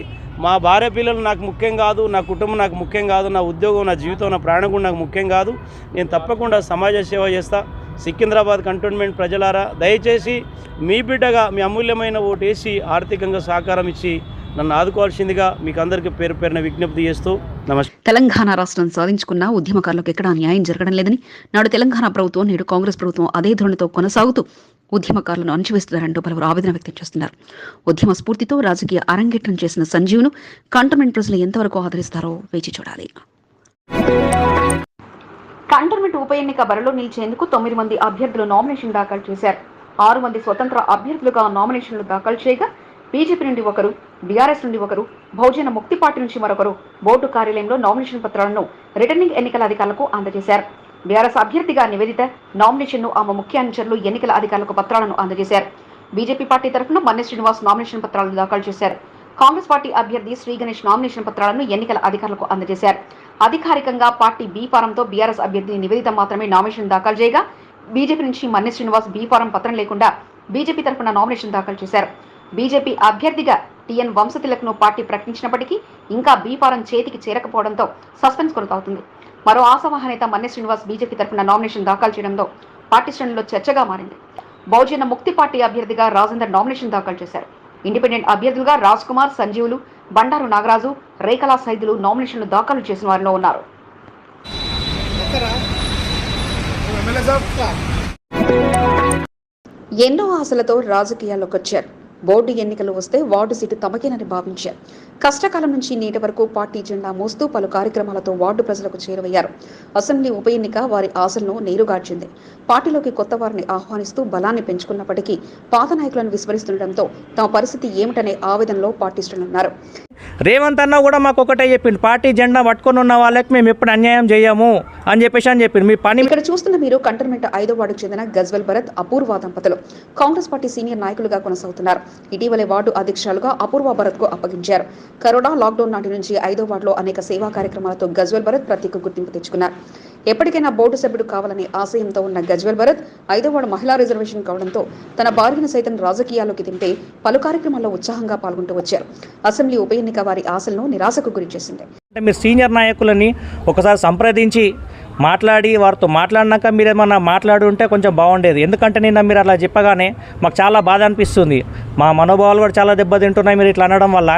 మా భార్య పిల్లలు నాకు ముఖ్యం కాదు నా కుటుంబం నాకు ముఖ్యం కాదు నా ఉద్యోగం నా జీవితం నా ప్రాణం కూడా నాకు ముఖ్యం కాదు. నేను తప్పకుండా సమాజ సేవ చేస్తా. సికింద్రాబాద్ కంటోన్మెంట్ ప్రజలారా దయచేసి మీ బిడ్డగా మీ అమూల్యమైన ఓటు వేసి ఆర్థికంగా సహకారం ఇచ్చి నన్ను ఆదుకోవాల్సిందిగా మీకు అందరికీ పేరు పేరున విజ్ఞప్తి చేస్తూ నమస్కారం తెలంగాణ రాష్ట్రం సాధించుకున్న ఉద్యమకారులకు ఎక్కడా న్యాయం జరగడం లేదని నాడు తెలంగాణ ప్రభుత్వం నేడు కాంగ్రెస్ ప్రభుత్వం అదే ధోరణితో కొనసాగుతూ ఉద్యమకారులను అణచివేస్తున్నారంటూ పలువురు ఆవేదన వ్యక్తం చేస్తున్నారు. ఉద్యమ స్ఫూర్తితో రాజకీయ అరంగేట్రం చేసిన సంజీవ్ను కంటోన్మెంట్ ప్రజలు ఎంతవరకు ఆదరిస్తారో వేచి చూడాలి. కంటోన్మెంట్ ఉప ఎన్నిక బరిలో నిలిచేందుకు తొమ్మిది మంది అభ్యర్థులు నామినేషన్ దాఖలు చేశారు. ఆరు మంది స్వతంత్ర అభ్యర్థులుగా నామినేషన్లు దాఖలు చేయగా బీజేపీ నుండి ఒకరు బీఆర్ఎస్ నుండి ఒకరు బహుజన ముక్తి పార్టీ నుంచి మరొకరు బోర్డు కార్యాలయంలో నామినేషన్ పత్రాలను రిటర్నింగ్ ఎన్నికల అధికారులకు అందజేశారు. బీఆర్ఎస్ అభ్యర్థిగా నివేదిత నామినేషన్ను ఆమె ముఖ్య అనుచరులు ఎన్నికల అధికారులకు పత్రాలను అందజేశారు. బీజేపీ పార్టీ తరఫున మన్నె శ్రీనివాస్ నామినేషన్ పత్రాలను దాఖలు చేశారు. కాంగ్రెస్ పార్టీ అభ్యర్థి శ్రీ గణేష్ నామినేషన్ పత్రాలను ఎన్నికల అధికారులకు అందజేశారు. అధికారికంగా పార్టీ బీ ఫారంతో బీఆర్ఎస్ అభ్యర్థి నివేదిత మాత్రమే నామినేషన్ దాఖలు చేయగా బీజేపీ నుంచి మన్నె శ్రీనివాస్ బీ ఫారం పత్రం లేకుండా బీజేపీ తరఫున నామినేషన్ దాఖలు చేశారు. బీజేపీ అభ్యర్థిగా టీఎన్ వంశతిలక్ను పార్టీ ప్రకటించినప్పటికీ ఇంకా బీ ఫారం చేతికి చేరకపోవడంతో సస్పెన్స్ కొనసాగుతుంది. మరో ఆశావాహ నేత మన్నె శ్రీనివాస్ బీజేపీ తరఫున నామినేషన్ దాఖలు చేయడంతో పార్టీ శ్రేణుల్లో చర్చగా మారింది. బహుజన ముక్తి పార్టీ అభ్యర్థిగా రాజేందర్ నామినేషన్ దాఖలు చేశారు. ఇండిపెండెంట్ అభ్యర్థులుగా రాజ్ కుమార్ సంజీవులు బండారు నాగరాజు రేఖలా సైదులు నామినేషన్లు దాఖలు చేసిన వారిలో ఉన్నారు. ఎన్నో ఆశలతో రాజకీయాల్లోకి వచ్చారు బోర్డు ఎన్నికలు వస్తే వార్డు సీటు తమకేనని భావించారు. కష్టకాలం నుంచి నేటి వరకు పార్టీ జెండా మోస్తూ పలు కార్యక్రమాలతో వార్డు ప్రజలకు చేరువయ్యారు. అసెంబ్లీ ఉప ఎన్నిక వారి ఆశలను నీరుగార్చింది పార్టీలోకి కొత్త వారిని ఆహ్వానిస్తూ బలాన్ని పెంచుకున్నప్పటికీ పాత నాయకులను విస్మరిస్తుండటంతో తమ పరిస్థితి ఏమిటనే ఆవేదనలో పాటిస్తున్నారు రేవంత్ అన్న కూడా మాకు ఒకటే చెప్పిండు పార్టీ జెండా పట్టుకొని ఉన్న వాళ్ళకి మేము ఎప్పుడు అన్యాయం చేయము అని చెప్పేసి అని చెప్పిండు. మీ పని ఇక్కడ చూస్తున్న మీరు కంటర్మెంట్ ఐదో వార్డుకు చెందిన గజ్వల్ భరత్ అపూర్వ దంపతులు. కాంగ్రెస్ పార్టీ సీనియర్ నాయకులుగా కొనసాగుతున్నారు. ఇటీవలే వార్డు అధ్యక్షులుగా అపూర్వ భరత్కు అప్పగించారు. కరోనా లాక్డౌన్ నాటి నుంచి ఐదో వార్డులో అనేక సేవా కార్యక్రమాలతో గజ్వల్ భరత్ ప్రత్యేక గుర్తింపు తెచ్చుకున్నారు. ఎప్పటికైనా బోర్డు సభ్యుడు కావాలనే ఆశయంతో ఉన్న గజ్వల్ భరత్ ఐదో వాడు మహిళా రిజర్వేషన్ కావడంతో తన భార్యను సైతం రాజకీయాల్లోకి దింపే పలు కార్యక్రమాల్లో ఉత్సాహంగా పాల్గొంటూ వచ్చారు. అసెంబ్లీ ఉప ఎన్నిక వారి ఆశలను నిరాశకు గురి చేసింది అంటే మీరు సీనియర్ నాయకులని ఒకసారి సంప్రదించి మాట్లాడి వారితో మాట్లాడినాక మీరు ఏమన్నా మాట్లాడుంటే కొంచెం బాగుండేది. ఎందుకంటే నిన్న మీరు అలా చెప్పగానే మాకు చాలా బాధ అనిపిస్తుంది. మా మనోభావాలు కూడా చాలా దెబ్బతింటున్నాయి మీరు ఇట్లా అనడం వల్ల.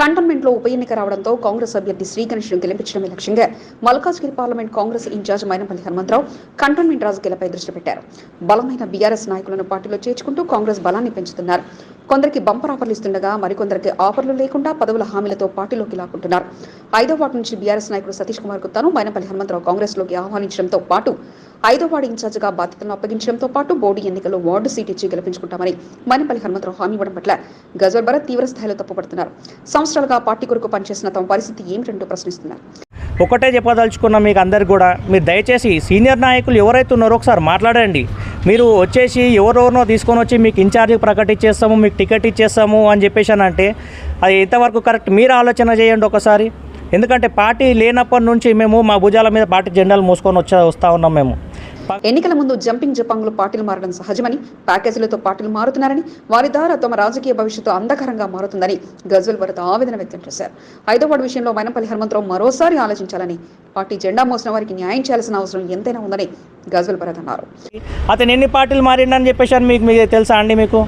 కంటోన్మెంట్లో ఉప ఎన్నిక రావడంతో కాంగ్రెస్ అభ్యర్థి శ్రీ గణేష్ గెలిపించడమే లక్ష్యంగా Malkajgiri parliament Congress incharge Mynampally Hanumantha Rao cantonment రాజకీయాలపై దృష్టి పెట్టారు. బలమైన బీఆర్ఎస్ నాయకులను పార్టీలో చేర్చుకుంటూ కాంగ్రెస్ బలాన్ని పెంచుతున్నారు. కొందరికి బంపర్ ఆఫర్లు ఇస్తుండగా మరికొందరికి ఆఫర్లు లేకుండా పదవుల హామీలతో పార్టీలోకి లాక్కుంటున్నారు. ఐదో వార్డు నుంచి బీఆర్ఎస్ నాయకుడు సతీష్ కుమార్ గుప్తాను మైనపల్లి హనుమంతరావు కాంగ్రెస్లోకి ఆహ్వానించడంతో పాటు ఐదో వార్డు ఇన్ఛార్జిగా బాధ్యతలను అప్పగించడంతో పాటు బోర్డు ఎన్నికల్లో వార్డు సీట్ ఇచ్చి గెలిపించుకుంటామని మైనపల్లి హనుమంతరావు హామీ ఇవ్వడం పట్ల గజల్ భరత్ తీవ్ర స్థాయిలో తప్పుపడుతున్నారు. సంవత్సరాలుగా పార్టీ కొరకు పనిచేసిన తమ పరిస్థితి ఏమిటంటూ ప్రశ్నిస్తున్నారు. ఒకటే చెప్పదలుచుకున్న మీకు అందరికి కూడా మీరు దయచేసి సీనియర్ నాయకులు ఎవరైతే ఉన్నారో ఒకసారి మాట్లాడండి. మీరు వచ్చేసి ఎవరెవరినో తీసుకొని వచ్చి మీకు ఇన్ఛార్జ్ ప్రకటించేస్తాము మీకు టికెట్ ఇచ్చేస్తాము అని చెప్పేసి అని అంటే అది ఎంతవరకు కరెక్ట్ మీరు ఆలోచన చేయండి ఒకసారి. ఎందుకంటే పార్టీ లేనప్పటి నుంచి మేము మా భుజాల మీద పార్టీ జెండాలు మూసుకొని వచ్చా వస్తూ ఉన్నాం మేము. ఎన్నికల ముందు జంపింగ్ జపాంగ్లు పార్టీలు మారడం సహజమని ప్యాకేజీలతో పార్టీలు మారుతున్నారని వారి ద్వారా తమ రాజకీయ భవిష్యత్తు అంధకరంగా మారుతుందని గజ్వల్ భరత్ ఆవేదన వ్యక్తం చేశారు. ఐదో వార్డు విషయంలో మైనపల్లి హనుమంతరావు మరోసారి ఆలోచించాలని పార్టీ జెండా మోసిన వారికి న్యాయం చేయాల్సిన అవసరం ఎంతైనా ఉందని గజ్వల్ భరత్ అన్నారు. అతను ఎన్ని పార్టీలు మారిండని చెప్పేసి మీకు మీకు తెలుసా అండి మీకు?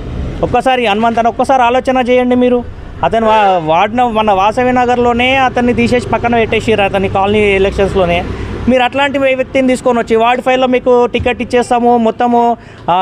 ఒక్కసారి హనుమంతన్ ఒక్కసారి ఆలోచన చేయండి మీరు. అతను వాడిన మన వాసవి నగర్లోనే అతన్ని తీసేసి పక్కన పెట్టేసారు అతని కాలనీ ఎలక్షన్స్లోనే మీరు అట్లాంటి వ్యక్తిని తీసుకొని వచ్చి వార్డ్ ఫైవ్లో మీకు టికెట్ ఇచ్చేస్తాము మొత్తము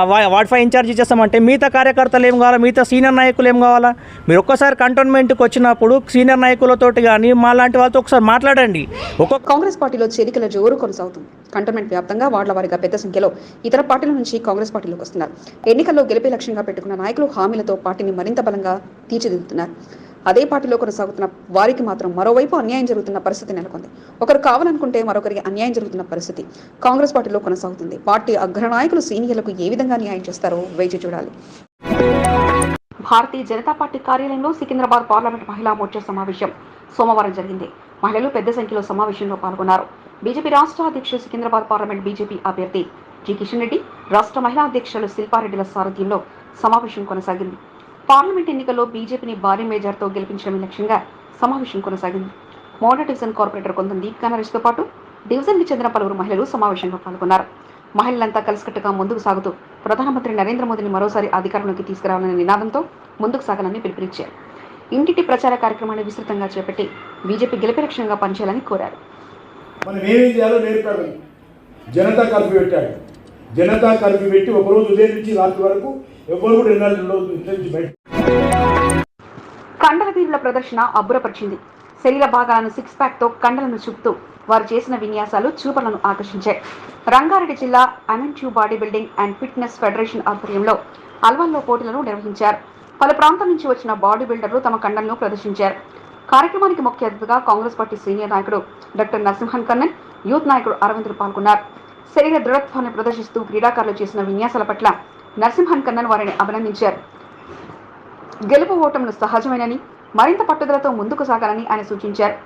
వా- వార్డ్ ఫైవ్ ఇన్ఛార్జ్ ఇచ్చేస్తామంటే మిగతా కార్యకర్తలు ఏం కావాలా? మిగతా సీనియర్ నాయకులు ఏం కావాలా? మీరు ఒక్కసారి కంటోన్మెంట్కి వచ్చినప్పుడు సీనియర్ నాయకులతోటి కానీ మా లాంటి వాళ్ళతో ఒకసారి మాట్లాడండి. ఒక్కొక్క కాంగ్రెస్ పార్టీలో చేరికల జోరు కొనసాగుతుంది. కంటోన్మెంట్ వ్యాప్తంగా వార్డుల వారిగా పెద్ద సంఖ్యలో ఇతర పార్టీల నుంచి కాంగ్రెస్ పార్టీలోకి వస్తున్నారు. ఎన్నికల్లో గెలిపే లక్ష్యంగా పెట్టుకున్న నాయకులు హామీలతో పార్టీని మరింత బలంగా తీర్చిదిద్దుతున్నారు. అదే పార్టీలో కొనసాగుతున్న వారికి మాత్రం మరోవైపు అన్యాయం జరుగుతున్న పరిస్థితి నెలకొంది. ఒకరు కావాలనుకుంటే మరొకరికి అన్యాయం జరుగుతున్న పరిస్థితి కాంగ్రెస్ పార్టీలో కొనసాగుతుంది. పార్టీ అగ్రనాయకులు సీనియర్లకు ఏ విధంగా న్యాయం చేస్తారో వేచి చూడాలి. భారతీయ జనతా పార్టీ కార్యాలయంలో సికింద్రాబాద్ పార్లమెంట్ మహిళా మోర్చా సమావేశం సోమవారం జరిగింది. మహిళలు పెద్ద సంఖ్యలో సమావేశంలో పాల్గొన్నారు. బీజేపీ రాష్ట్ర అధ్యక్షుడు సికింద్రాబాద్ పార్లమెంట్ బీజేపీ అభ్యర్థి జి కిషన్ రెడ్డి రాష్ట్ర మహిళా అధ్యక్షులు శిల్పారెడ్డిల సారథ్యంలో సమావేశం కొనసాగింది. పార్లమెంట్ ఎన్నికల్లో బీజేపీని భారీ మేజర్తో గెలిపించడమే లక్ష్యంగా సమావేశం కొనసాగింది. మోడల్ డివిజన్ కార్పొరేటర్ కొంత దీపికా తో పాటు డివిజన్కి చెందిన పలువురు మహిళలు సమావేశంలో పాల్గొన్నారు. మహిళలంతా కలిసికట్టుగా ముందుకు సాగుతూ ప్రధానమంత్రి నరేంద్ర మోదీని మరోసారి అధికారంలోకి తీసుకురావాలనే నినాదంతో ముందుకు సాగాలని పిలుపునిచ్చారు. ఇంటింటి ప్రచార కార్యక్రమాన్ని విస్తృతంగా చేపట్టి బీజేపీ గెలిపే లక్ష్యంగా పనిచేయాలని కోరారు. మనం ఏమేం చేయాలో నేర్పాడు జనతా కర్ఫ్యూ పెట్టాడు జనతా కర్ఫ్యూ పెట్టి ఒకరోజు ఉదయం నుంచి రాత్రి వరకు ఎవరు కూడా బయట. కండల వీరుల ప్రదర్శన అబ్బురపరిచింది. శరీర భాగాలను సిక్స్ ప్యాక్తో కండలను చూపుతూ వారు చేసిన విన్యాసాలు చూపలను ఆకర్షించాయి. రంగారెడ్డి జిల్లా amateur body building and fitness federation ఆధ్వర్యంలో అల్వాల్లో పోటీలను నిర్వహించారు. పలు ప్రాంతం నుంచి వచ్చిన బాడీ బిల్డర్లు తమ కండలను ప్రదర్శించారు. కార్యక్రమానికి ముఖ్య అతిథిగా కాంగ్రెస్ పార్టీ సీనియర్ నాయకుడు డాక్టర్ నరసింహన్ కన్నన్ యూత్ నాయకుడు అరవింద్లు పాల్గొన్నారు. శరీర దృఢత్వాన్ని ప్రదర్శిస్తూ క్రీడాకారులు చేసిన విన్యాసాల పట్ల నరసింహన్ కన్నన్ వారిని అభినందించారు. గెలుపు ఓటములు సహజమేనని మరింత పట్టుదలతో ముందుకు సాగాలని ఆయన సూచించారు.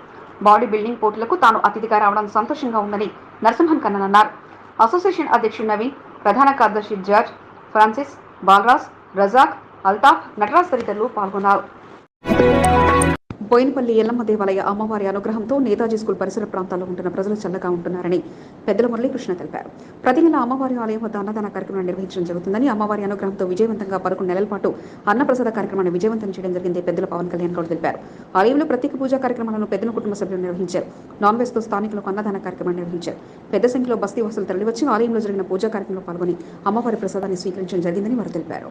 బాడీ బిల్డింగ్ పోటీలకు తాను అతిథిగా రావడం సంతోషంగా ఉందని నరసింహన్ కన్నన్ అన్నారు. అసోసియేషన్ అధ్యక్షుడు నవీన్ ప్రధాన కార్యదర్శి జార్జ్ ఫ్రాన్సిస్ బాలరాజ్ రజాక్ అల్తాఫ్ నటరాజ్ తదితరులు పాల్గొన్నారు. బోయినపల్లి ఎల్లమ్మ దేవాలయ అమ్మవారి అనుగ్రహంతో నేతాజీ స్కూల్ పరిసర ప్రాంతాల్లో ఉంటున్న ప్రజలు చల్లగా ఉంటున్నారని పెద్దల మురళీకృష్ణ తెలిపారు. ప్రతి నెల అమ్మవారి ఆలయం వద్ద అన్నదాన కార్యక్రమాన్ని నిర్వహించడం జరుగుతుందని అమ్మవారి అనుగ్రహంతో విజయవంతంగా పదకొండు నెలల పాటు అన్నప్రసాద కార్యక్రమాన్ని విజయవంతం చేయడం జరిగింది పెద్దల పవన్ కళ్యాణ్ గౌడ్ తెలిపారు. ఆలయంలో ప్రత్యేక పూజా కార్యక్రమాలను పెద్దల కుటుంబ సభ్యులు నిర్వహించారు. నాన్ వెజ్తో స్థానికులకు అన్నదాన కార్యక్రమాన్ని నిర్వహించారు. పెద్ద సంఖ్యలో బస్తీ వసతులు తరలివచ్చి ఆలయంలో జరిగిన పూజా కార్యక్రమంలో పాల్గొని అమ్మవారి ప్రసాదాన్ని స్వీకరించడం జరిగిందని వారు తెలిపారు.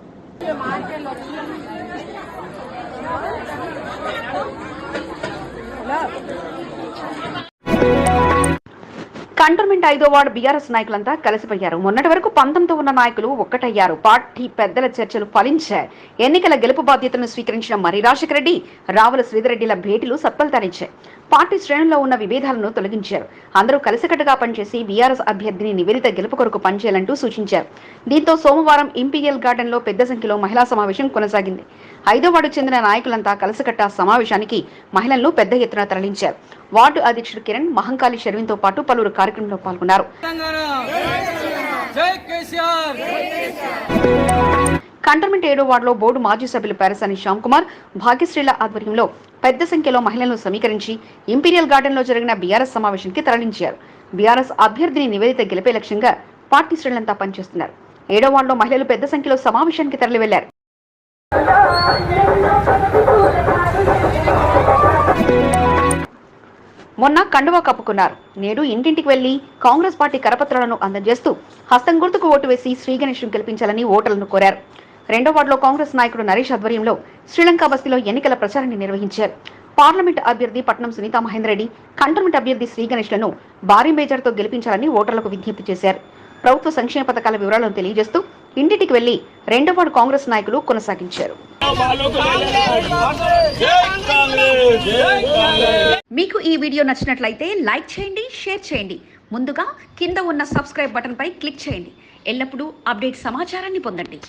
కంటోన్మెంట్ ఐదో వార్డు బీఆర్ఎస్ నాయకులంతా కలిసిపోయారు. మొన్నటి వరకు పంతంతో ఉన్న నాయకులు ఒక్కటయ్యారు. పార్టీ పెద్దల చర్చలు ఫలించాయి ఎన్నికల గెలుపు బాధ్యతలను స్వీకరించిన మరి రాజశేఖర రెడ్డి రావుల శ్రీధరెడ్డిల భేటీలు సత్ఫలితాన్నిచ్చాయి పార్టీ శ్రేణుల్లో ఉన్న విభేదాలను తొలగించారు. అందరూ కలిసికట్టుగా పనిచేసి బీఆర్ఎస్ అభ్యర్థిని నివేదిత గెలుపు కొరకు పనిచేయాలంటూ సూచించారు. దీంతో సోమవారం ఇంపీరియల్ గార్డెన్లో పెద్ద సంఖ్యలో మహిళా సమావేశం కొనసాగింది. ఐదో చెందిన నాయకులంతా కలసకట్ట సమావేశానికి మహిళలను పెద్ద ఎత్తున తరలించారు. వార్డు అధ్యక్షుడు కిరణ్ మహంకాళి షర్విన్తో పాటు పలువురు కార్యక్రమంలో పాల్గొన్నారు. కంటోన్మెంట్ ఏడో వార్డులో బోర్డు మాజీ సభ్యులు పేరసాని శ్యామ్ కుమార్ భాగ్యశ్రీల ఆధ్వర్యంలో పెద్ద సంఖ్యలో మహిళలను సమీకరించి ఇంపీరియల్ గార్డెన్లో జరిగిన బీఆర్ఎస్ సమావేశానికి తరలించారు. బీఆర్ఎస్ అభ్యర్థిని నివేదిత గెలిపే లక్ష్యంగా పార్టీ శ్రేణులంతా పనిచేస్తున్నారు. ఏడో వార్డులో మహిళలు పెద్ద సంఖ్యలో సమావేశానికి తరలి వెళ్ళారు మొన్న కండువా కప్పుకున్నారు. నేడు ఇంటింటికి వెళ్ళి కాంగ్రెస్ పార్టీ కరపత్రాలను అందజేస్తూ హస్తం గుర్తుకు ఓటు వేసి శ్రీగణేష్ను గెలిపించాలని ఓటర్లను కోరారు. రెండో వార్డులో కాంగ్రెస్ నాయకుడు నరేష్ ఆధ్వర్యంలో శ్రీలంక బస్తీలో ఎన్నికల ప్రచారాన్ని నిర్వహించారు. పార్లమెంట్ అభ్యర్థి పట్నం సునీతా మహేందర్ రెడ్డి కంటోన్మెంట్ అభ్యర్థి శ్రీగణేష్లను భారీ మేజర్తో గెలిపించాలని ఓటర్లకు విజ్ఞప్తి చేశారు. ప్రభుత్వ సంక్షేమ పథకాల వివరాలను తెలియజేస్తూ ఇంటింటికి వెళ్ళి రెండో వార్డు కాంగ్రెస్ నాయకులు కొనసాగించారు. మీకు ఈ వీడియో నచ్చినట్లయితే లైక్ చేయండి షేర్ చేయండి. ముందుగా కింద ఉన్న సబ్స్క్రైబ్ బటన్ పై క్లిక్ చేయండి. ఎల్లప్పుడూ అప్డేట్ సమాచారాన్ని పొందండి.